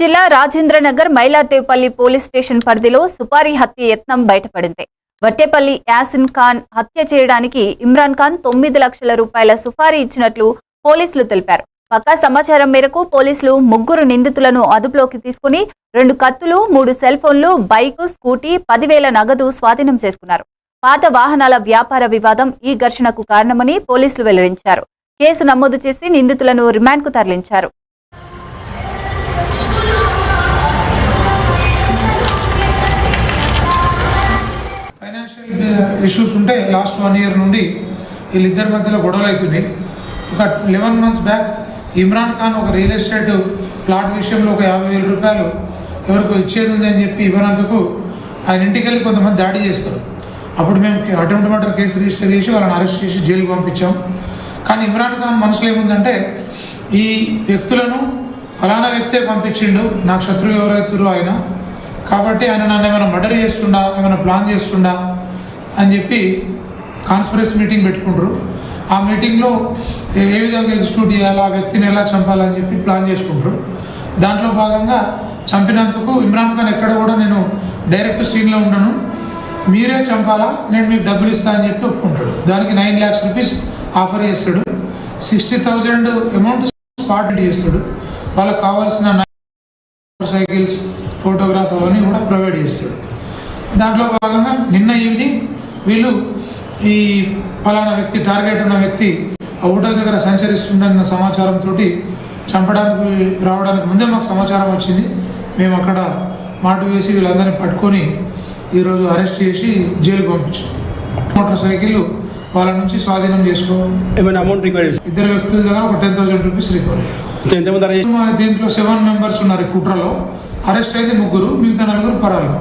జిల్లా Rajendranagar Mylardevpally police station పరిధిలో సుపారీ హత్య యత్నం బయటపడింది. వట్టేపల్లి యాసిన్ ఖాన్ హత్య చేయడానికి ఇమ్రాన్ ఖాన్ తొమ్మిది లక్షల రూపాయల సుపారీ ఇచ్చినట్లు పోలీసులు తెలిపారు. పక్కా సమాచారం మేరకు పోలీసులు ముగ్గురు నిందితులను అదుపులోకి తీసుకుని రెండు కత్తులు మూడు సెల్ ఫోన్లు బైక్ స్కూటీ పదివేల నగదు స్వాధీనం చేసుకున్నారు. పాత వాహనాల వ్యాపార వివాదం ఈ ఘర్షణకు కారణమని పోలీసులు వెల్లడించారు. కేసు నమోదు చేసి నిందితులను రిమాండ్కు తరలించారు. ఇష్యూస్ ఉంటే లాస్ట్ వన్ ఇయర్ నుండి వీళ్ళిద్దరి మధ్యలో గొడవలు అవుతున్నాయి ఒక eleven months back Imran Khan ఒక రియల్ ఎస్టేట్ ప్లాట్ విషయంలో ఒక యాభై వేల రూపాయలు ఎవరికో ఇచ్చేది ఉంది అని చెప్పి ఇవ్వనందుకు ఆయన ఇంటికి వెళ్ళి కొంతమంది దాడి చేస్తారు. అప్పుడు మేము అటెంప్ట్ మర్డర్ కేసు రిజిస్టర్ చేసి వాళ్ళని అరెస్ట్ చేసి జైలుకు పంపించాం. కానీ ఇమ్రాన్ ఖాన్ మనసులో ఏముందంటే ఈ వ్యక్తులను ఫలానా వ్యక్తే పంపించిండు నాకు శత్రువు ఎవరైతురో ఆయన. కాబట్టి ఆయన నన్ను ఏమైనా మర్డర్ చేస్తుండా ఏమైనా ప్లాన్ చేస్తుండా అని చెప్పి కాన్స్పరెన్స్ మీటింగ్ పెట్టుకుంటారు. ఆ మీటింగ్లో ఏ విధంగా ఎగ్జిక్యూట్ చేయాలి ఆ వ్యక్తిని ఎలా చంపాలని చెప్పి ప్లాన్ చేసుకుంటారు. దాంట్లో భాగంగా చంపినందుకు ఇమ్రాన్ ఖాన్ ఎక్కడ కూడా నేను డైరెక్ట్ సీన్లో ఉండను. మీరే చంపాలా నేను మీకు డబ్బులు ఇస్తా అని చెప్పి ఒప్పుకుంటాడు. దానికి నైన్ ల్యాక్స్ రూపీస్ ఆఫర్ చేస్తాడు. సిక్స్టీ థౌజండ్ అమౌంట్ స్పాట్ చేస్తాడు. వాళ్ళకి కావాల్సిన మోటార్ సైకిల్స్ ఫోటోగ్రాఫ్ అవన్నీ కూడా ప్రొవైడ్ చేస్తాడు. దాంట్లో భాగంగా నిన్న ఈవినింగ్ వీళ్ళు ఈ ఫలానా వ్యక్తి టార్గెట్ ఉన్న వ్యక్తి ఆ హోటల్ దగ్గర సంచరిస్తుండన్న సమాచారంతో చంపడానికి రావడానికి ముందే మాకు సమాచారం వచ్చింది. మేము అక్కడ మాట వేసి వీళ్ళందరినీ పట్టుకొని ఈరోజు అరెస్ట్ చేసి జైలుకి పంపించాం. మోటార్ సైకిల్ వాళ్ళ నుంచి స్వాధీనం చేసుకో ఏమైనా అమౌంట్ రిక్వైర్ చేసి ఇద్దరు వ్యక్తుల దగ్గర ఒక టెన్ థౌసండ్ రూపీస్ రికవర్ దీంట్లో సెవెన్ మెంబర్స్ ఉన్నారు ఈ కుట్రలో. అరెస్ట్ అయితే ముగ్గురు మిగతా నలుగురు పరాలు.